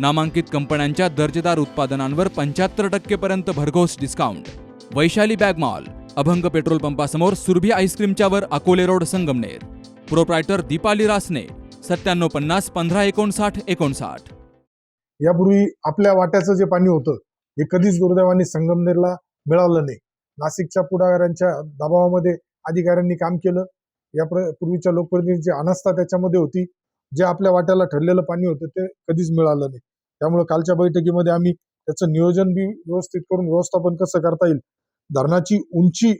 नामांकित कंपन्यांच्या दर्जेदार उत्पादनांवर पंच्याहत्तर टक्केपर्यंत भरघोस discount Vaishali bag mall Abhang petrol पंपासमोर Surabhi आईस्क्रीमच्यावर अकोले रोड संगमनेर. प्रोप्रायटर दीपाली रासने सत्त्याण्णव पन्नास पंधरा एकोणसाठ एकोणसाठ. यापूर्वी आपल्या वाट्याचं जे पाणी होतं हे कधीच दुर्दैवाने संगमनेरला मिळालं नाही. नाशिकच्या पुढाऱ्यांच्या दबावामध्ये अधिकाऱ्यांनी काम केलं. या पूर्वीच्या लोकप्रतिनिधींची अनास्था त्याच्यामध्ये होती. जे आपल्या वाट्याला ठरलेलं पाणी होतं ते कधीच मिळालं नाही. त्यामुळे कालच्या बैठकीमध्ये आम्ही त्याचं नियोजन बी व्यवस्थित करून व्यवस्थापन कसं करता येईल धरणाची उंची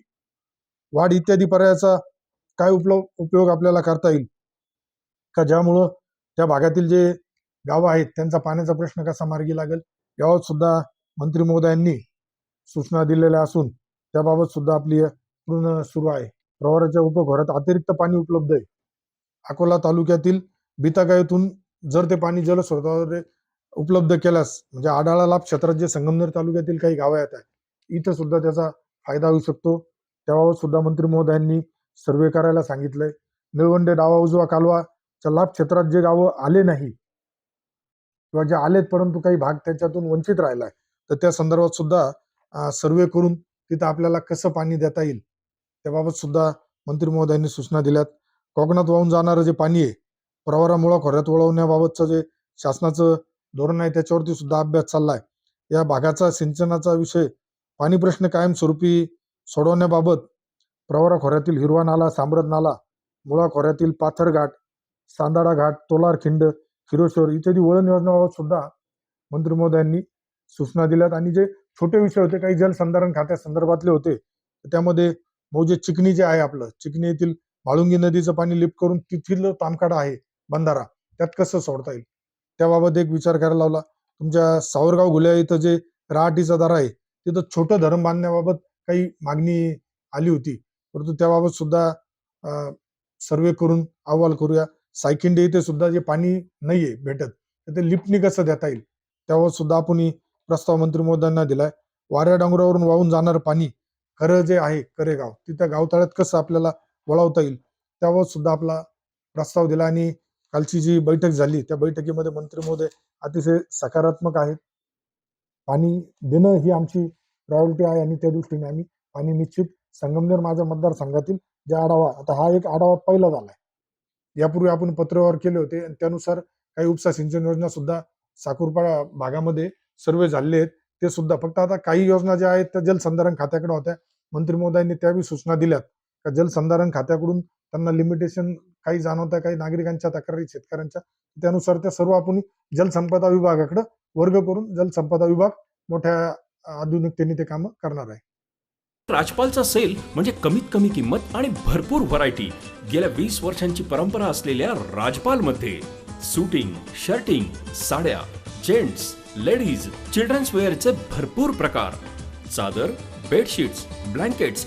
वाढ इत्यादी पर्यायाचा काय उपलब्ध उपयोग आपल्याला करता येईल? का ज्यामुळं त्या भागातील जे गावं आहेत त्यांचा पाण्याचा प्रश्न कसा मार्गी लागेल? यावर सुद्धा मंत्री महोदयांनी सूचना दिलेल्या असून त्याबाबत सुद्धा आपली पूर्ण सुरू आहे. प्रवाराच्या उपघरात अतिरिक्त पाणी उपलब्ध आहे. अकोला तालुक्यातील बीतागायतून येथून जर ते पाणी जलस्रोताद्वारे उपलब्ध केल्यास म्हणजे आडाळा लाभ क्षेत्रात जे संगमनेर तालुक्यातील काही गावं येत आहेत इथं सुद्धा त्याचा फायदा होऊ शकतो. त्याबाबत सुद्धा मंत्री महोदयांनी सर्वे करायला सांगितलंय. निळवंडे डावा उजवा कालवाच्या लाभ क्षेत्रात जे गावं आले नाही किंवा जे आलेत परंतु काही भाग त्याच्यातून वंचित राहिलाय तर त्या संदर्भात सुद्धा सर्वे करून तिथं आपल्याला कसं पाणी देता येईल त्याबाबत सुद्धा मंत्री महोदयांनी सूचना दिल्यात. कोकणात वाहून जाणारं जे पाणी आहे प्रवारामुळं खोऱ्यात वळवण्याबाबतचं जे शासनाचं धोरण आहे त्याच्यावरती सुद्धा अभ्यास चाललाय. या भागाचा सिंचनाचा विषय पाणी प्रश्न कायमस्वरूपी सोडवण्याबाबत प्रवरा खोऱ्यातील हिरवा नाला सांबरद नाला मुळा खोऱ्यातील पाथर घाट सांदाडा घाट तोलार खिंड किरोश्वर इत्यादी वळण योजनाबाबत सुद्धा मंत्री महोदयांनी सूचना दिल्यात. आणि जे छोटे विषय होते काही जलसंधारण खात्या संदर्भातले होते त्यामध्ये मग जे चिकणी जे आहे आपलं चिकणी येथील म्हाळुंगी नदीचं पाणी लिफ्ट करून तिथील तामकाडा आहे. बंधारा त्यात कसं सोडता येईल? त्याबाबत एक विचार करायला लावला. तुमच्या सावरगाव घुल्या इथं जे रहाटीचा दरा आहे तिथं छोटं धरण बांधण्याबाबत काही मागणी आली होती. परंतु त्याबाबत सुद्धा सर्वे करून अहवाल करूया. सायकिंडे इथे सुद्धा जे पाणी नाहीये भेटत तर ते लिफ्टनी कसं देता येईल? त्यावर सुद्धा आपण प्रस्ताव मंत्री महोदयांना दिलाय. वाऱ्या डोंगरावरून वाहून जाणारं पाणी खरं जे आहे करेगाव तिथं गावतळ्यात कसं आपल्याला वळवता येईल? त्यावर सुद्धा आपला प्रस्ताव दिला आणि कालची जी बैठक झाली त्या बैठकीमध्ये मंत्री महोदय अतिशय सकारात्मक आहेत. पाणी देणं ही आमची प्रायोरिटी आहे आणि त्या दृष्टीने आम्ही पाणी निश्चित संगमनेर माझ्या मतदारसंघातील जे आढावा आता हा एक आढावा पहिला झालाय. यापूर्वी आपण पत्रव्यवहार केले होते आणि त्यानुसार काही उपसा सिंचन योजना सुद्धा साकुरपाडा भागामध्ये सर्वे झालेले आहेत. ते सुद्धा फक्त आता काही योजना ज्या आहेत त्या जलसंधारण खात्याकडे होत्या. मंत्री महोदयांनी त्यावेळी सूचना दिल्यात का जलसंधारण खात्याकडून त्यांना लिमिटेशन काही जाणवत काही नागरिकांच्या तक्रारी शेतकऱ्यांच्या त्यानुसार त्या सर्व आपण जलसंपदा विभागाकडे वर्ग करून जलसंपदा विभाग मोठ्या आधुनिकतेने ते काम करणार आहे. राजपालचा सेल म्हणजे कमीत कमी किंमत आणि भरपूर व्हरायटी गेल्या वीस वर्षांची परंपरा असलेल्या राजपालमध्ये सुटिंग शर्टिंग साड्या जेंट्स लेडीज चिल्ड्रन्स वेअरचे भरपूर प्रकार. चादर बेडशीट्स ब्लँकेट्स